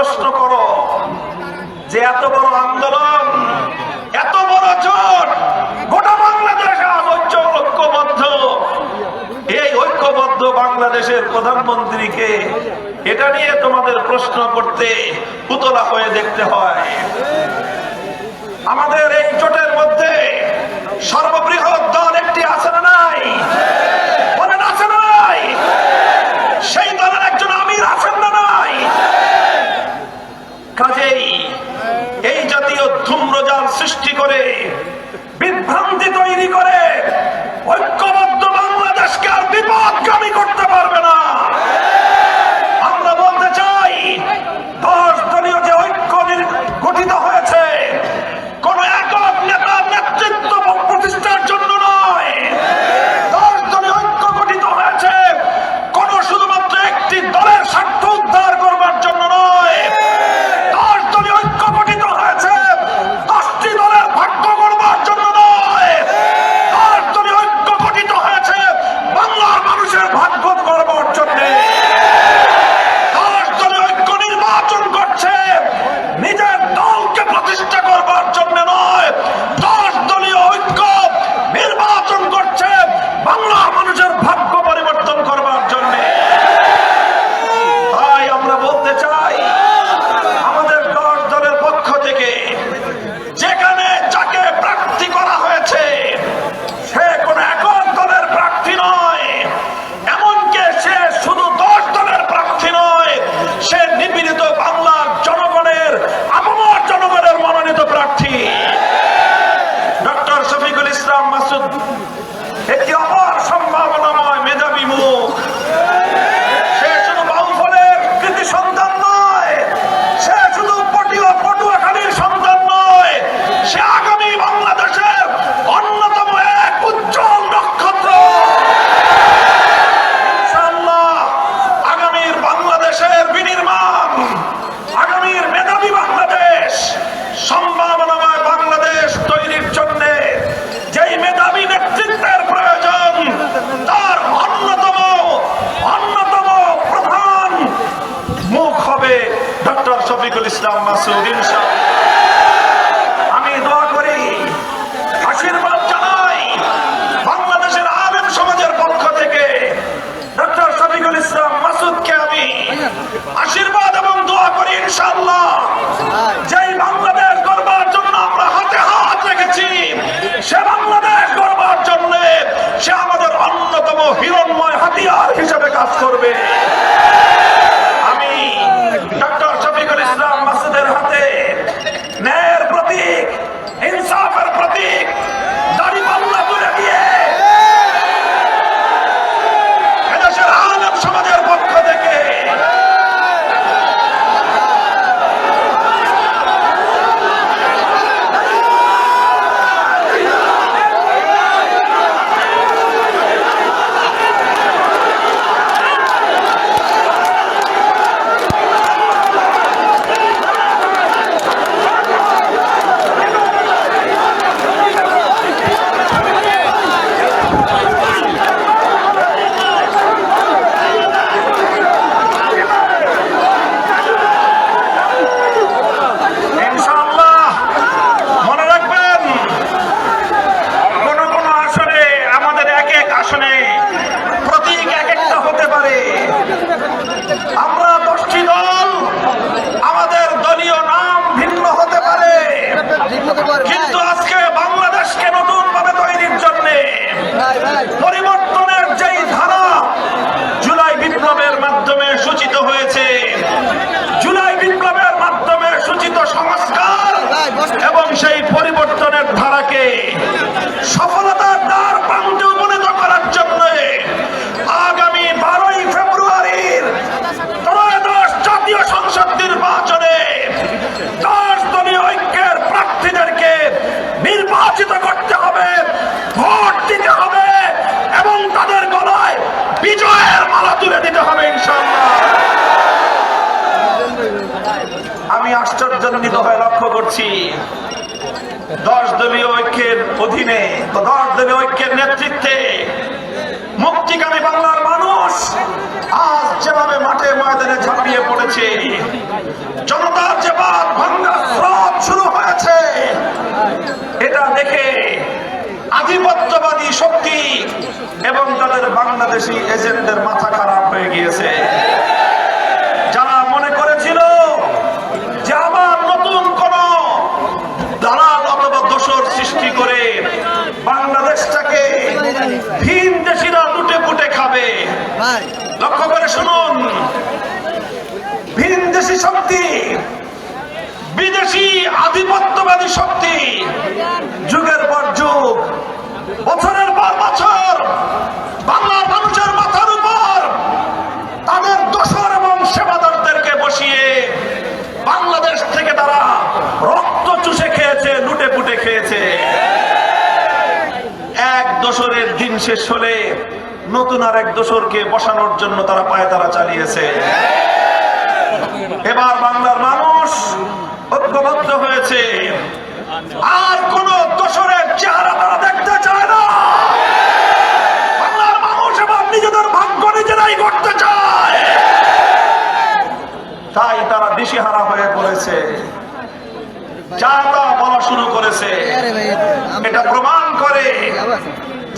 প্রশ্ন করো, যে এত বড় আন্দোলন, এত বড় জোট, গোটা বাংলাদেশ আজ ঐক্যবদ্ধ। এই ঐক্যবদ্ধ বাংলাদেশের প্রধানমন্ত্রীকে এটা নিয়ে তোমাদের প্রশ্ন করতে পুতলা হয়ে দেখতে হয়। আমাদের নির্বাচিত করতে হবে, ভোট দিতে হবে, এবং তাদের গলায় বিজয়ের মালা তুলে দিতে হবে আমি আশ্চর্যান্বিত হয়ে লক্ষ্য করছি, দশ দলীয় ঐক্যের অধীনে, দশ দলীয় ঐক্যের নেতৃত্বে মুক্তিকামী বাংলার মানুষ আজ যেভাবে মাঠে ময়দানে ঝাঁপিয়ে পড়েছে, জনতার যে বাদ ভাঙ্গা এটা দেখে আধিপত্যবাদী শক্তি এবং তাদের বাংলাদেশি এজেন্টদের মাথা খারাপ হয়ে গিয়েছে যারা মনে করেছিল যে আবার নতুন কোন দালাল অথবা দোষর সৃষ্টি করে বাংলাদেশটাকে ভিন দেশিরা লুটে পুটে খাবে ভাই লক্ষ্য করে শুনুন ভিন দেশি শক্তি বিদেশি আধিপত্যবাদী শক্তি। যুগের পর যুগ, বছরের পর বছর বাংলার মানুষের মাথার উপর তাদের দোসর এবং সেবাদারদেরকে বসিয়ে বাংলাদেশ থেকে তারা রক্ত চুষে খেয়েছে, লুটে পুটে খেয়েছে। এক দোসরের দিন শেষ হলে নতুন আর এক দোসরকে বসানোর জন্য তারা পায়ে তারা চালিয়েছে। এবার মানুষ হয়েছে আর কোন দোসরের চেহারা তারা দেখতে চায় না। বাংলার মানুষ এবার নিজেদের ভাগ্য নিজেরাই করতে চায়। তাই তারা দিশেহারা হয়ে পড়েছে। বলা শুরু করেছে। এটা প্রমাণ করে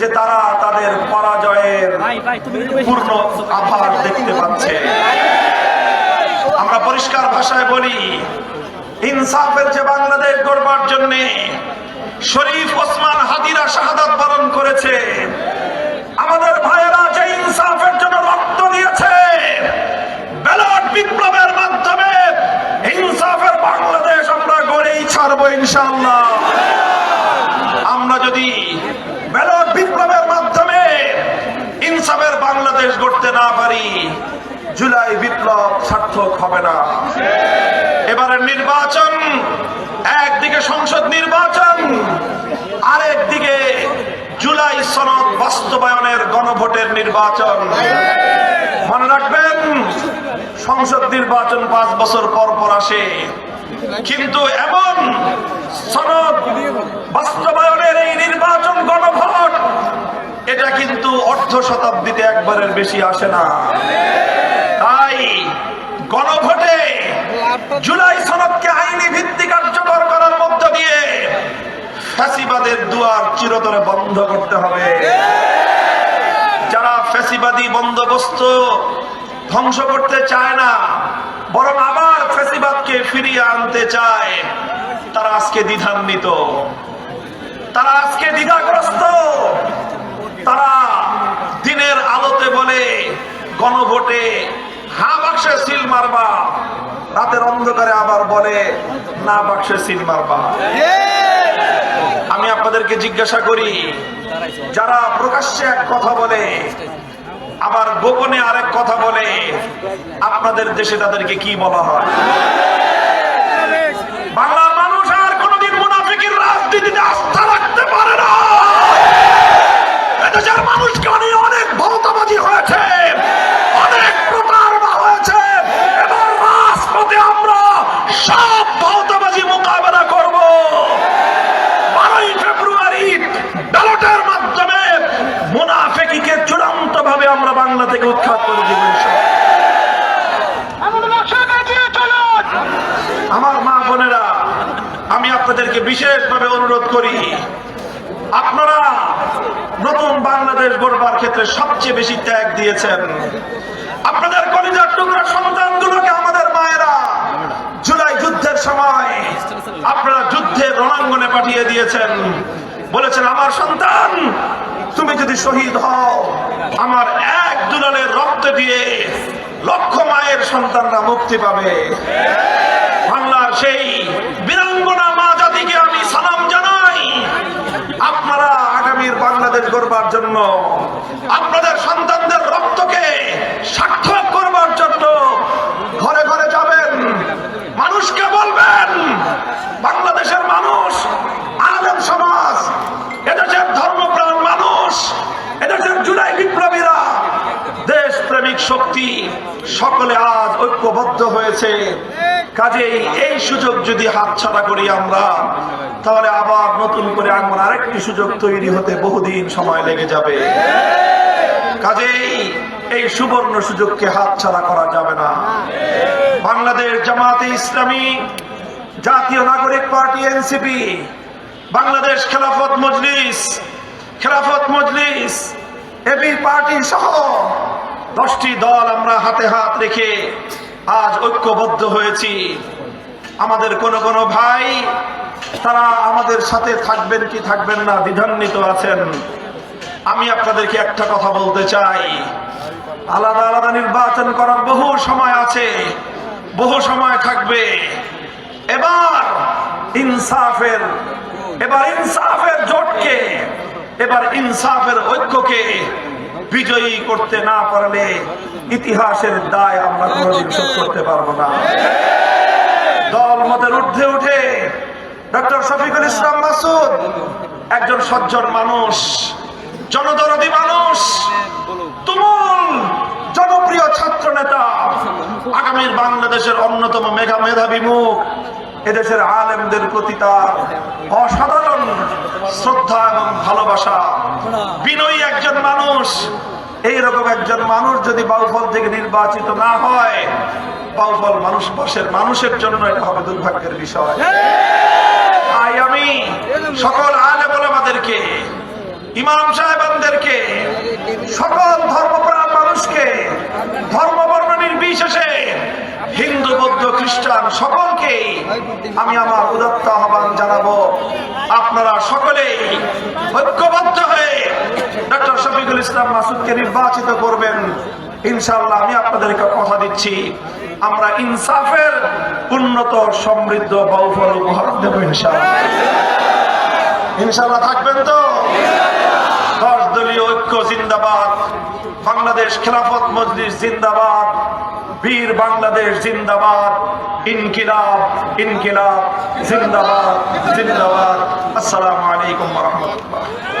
যে তারা তাদের পরাজয়ের পূর্ণ আভাস দেখতে পাচ্ছে। আমরা পরিষ্কার ভাষায় বলি ইনসাফের যে বাংলাদেশ গড়বার জন্য শরীফ ওসমান হাদিরা শাহাদাত বরণ করেছে, আমাদের ভাইয়েরা যে ইনসাফের জন্য রক্ত দিয়েছে, ব্যালট বিপ্লবের মাধ্যমে ইনসাফের বাংলাদেশ আমরা গড়েই ছাড়বো ইনশাল্লাহ আমরা যদি ব্যালট বিপ্লবের মাধ্যমে ইনসাফের বাংলাদেশ গড়তে না পারি, জুলাই বিপ্লব সার্থক হবে না। এবারের নির্বাচন, একদিকে সংসদ নির্বাচন, আরেকদিকে জুলাই সনদ বাস্তবায়নের গণভোটের নির্বাচন। মনে রাখবেন, সংসদ নির্বাচন পাঁচ বছর পর পর আসে। কিন্তু এমন সনদ বাস্তবায়নের এই নির্বাচন গণভোট, এটা কিন্তু অর্ধ শতাব্দীতে একবারের বেশি আসে না। তাই গণভোটে জুলাই সনদকে আইনি ভিত্তি কার্যকর করার মধ্য দিয়ে ফ্যাসিবাদের দুয়ার চিরতরে বন্ধ করতে হবে। যারা ফ্যাসিবাদী বন্দোবস্ত ধ্বংস করতে চায় না, বরং আবার ফ্যাসিবাদকে ফিরিয়ে আনতে চায়, তারা আজকে দ্বিধান্বিত। তারা আজকে দ্বিধাগ্রস্ত। তারা দিনের আলোতে বলে, গণভোটে হা বাক্সে সিল মারবা। রাতের অন্ধকারে আবার বলে, না বাক্সে সিল মারবা আমি আপনাদেরকে জিজ্ঞাসা করি, যারা প্রকাশ্যে এক কথা বলে, আবার গোপনে আরেক কথা বলে, আপনাদের দেশে তাদেরকে কি বলা হয়? বাংলার মানুষ আর কোনোদিন মুনাফিকের রাজনীতিতে আস্থা রাখতে পারে না এদেশের মানুষকে অনেক অনেক ভৌতবাজি হয়েছে অনেক প্রতারণা হয়েছে এবার রাজপথে আমরা সব ভৌতবাজি মোকাবেলা করব বারোই ফেব্রুয়ারি ব্যালটের মাধ্যমে মুনাফেকিকে চূড়ান্ত ভাবে আমরা বাংলা থেকে উৎখাত করে দিব আমার মা বোনেরা আমি আপনাদেরকে বিশেষভাবে অনুরোধ করি, আপনারা নতুন বাংলাদেশ গড়বার ক্ষেত্রে সবচেয়ে বেশি ত্যাগ দিয়েছেন। আপনাদের কলিজার টুকরা সন্তানগুলোকে আমাদের মায়েরা জুলাই যুদ্ধের সময় আপনারা যুদ্ধের রণাঙ্গনে পাঠিয়ে দিয়েছেন। বলেছেন, আমার সন্তান, তুমি যদি শহীদ হও, আমার এক দুলালের রক্ত দিয়ে লক্ষ মায়ের সন্তানরা মুক্তি পাবে। বাংলার সেই বীরাঙ্গনা মা জাতিকে আমি সালাম জানাই আপনারা আগামীর গড়বার জন্য, আপনাদের সন্তানদের রক্তকে সার্থক করবার জন্য ঘরে ঘরে যাবেন। মানুষকে বলবেন, বাংলাদেশের মানুষ, আলেম সমাজ, এদেশের ধর্মপ্রাণ মানুষ, এদেশের জুলাই বিপ্লবীরা দেশ প্রেমিক শক্তি, সকলে আজ ঐক্যবদ্ধ হয়েছে। কাজেই এই সুযোগ যদি হাতছাড়া করি আমরা তাহলে আবার নতুন করে এমন আরেকটি সুযোগ তৈরি হতে বহুদিন সময় লেগে যাবে। কাজেই এই সুবর্ণ সুযোগকে হাতছাড়া করা যাবে না। বাংলাদেশ জামাতে ইসলামী, জাতীয় নাগরিক party NCP, Bangladesh Khelafat Majlis Khelafat Majlis, AB party সহ দশটি দল আমরা হাতে হাত রেখে আজ ঐক্যবদ্ধ হয়েছি। আমাদের কোন কোন ভাই তারা আমাদের সাথে থাকবেন কি থাকবেন না দ্বিধান্বিত আছেন। আমি আপনাদেরকে একটা কথা বলতে চাই। আলাদা আলাদা নির্বাচন করার বহু সময় আছে, বহু সময় থাকবে। এবার ইনসাফের এবার ইনসাফের জোটকে, এবার ইনসাফের ঐক্যকে বিজয়ী করতে না পারলে ইতিহাসের দায় আমরা করতে পারব না। দল মতের ঊর্ধ্বে উঠে ডক্টর শফিকুল ইসলাম মাসুদ, একজন সজ্জন মানুষ, জনদরদি মানুষ, তুমুল জনপ্রিয় ছাত্র নেতা, আগামীর বাংলাদেশের অন্যতম মেঘা মেধাবী মুখ, এদেশের আলেমদের প্রতি তার অসাধারণ শ্রদ্ধা এবং ভালোবাসা। বিনয়ী একজন মানুষ, এইরকম একজন মানুষ যদি বাউফল থেকে নির্বাচিত না হয় বাউফল মানুষ বসের, মানুষের জন্য এটা হবে দুর্ভাগ্যের বিষয়। তাই আমি সকল আলে আমাদেরকে ইমাম সাহেবানদেরকে, সকল ধর্মপ্রাণ মানুষকে, ধর্ম বর্ণ নির্বিশেষে হিন্দু, বৌদ্ধ, খ্রিস্টান সকলকে আমি আমার উদত্ত আহ্বান জানাব। আপনারা সকলেই ঐক্যবদ্ধ হয়ে ডক্টর শফিকুল ইসলাম মাসুদকে নির্বাচিত করবেন। ইনশাল্লাহ আমি আপনাদেরকে কথা দিচ্ছি। আমরা ইনসাফের উন্নত, সমৃদ্ধ, বহুফল উপহার দেব ইনশাআল্লাহ। ইনশাআল্লাহ থাকবেন তো? দশ দলীয় ঐক্য জিন্দাবাদ, বাংলাদেশ খেলাফত মজলিস জিন্দাবাদ, বীর বাংলাদেশ জিন্দাবাদ, ইনকিলাব ইনকিলাব, জিন্দাবাদ জিন্দাবাদ। আসসালামু আলাইকুম রহমতুল্লাহ।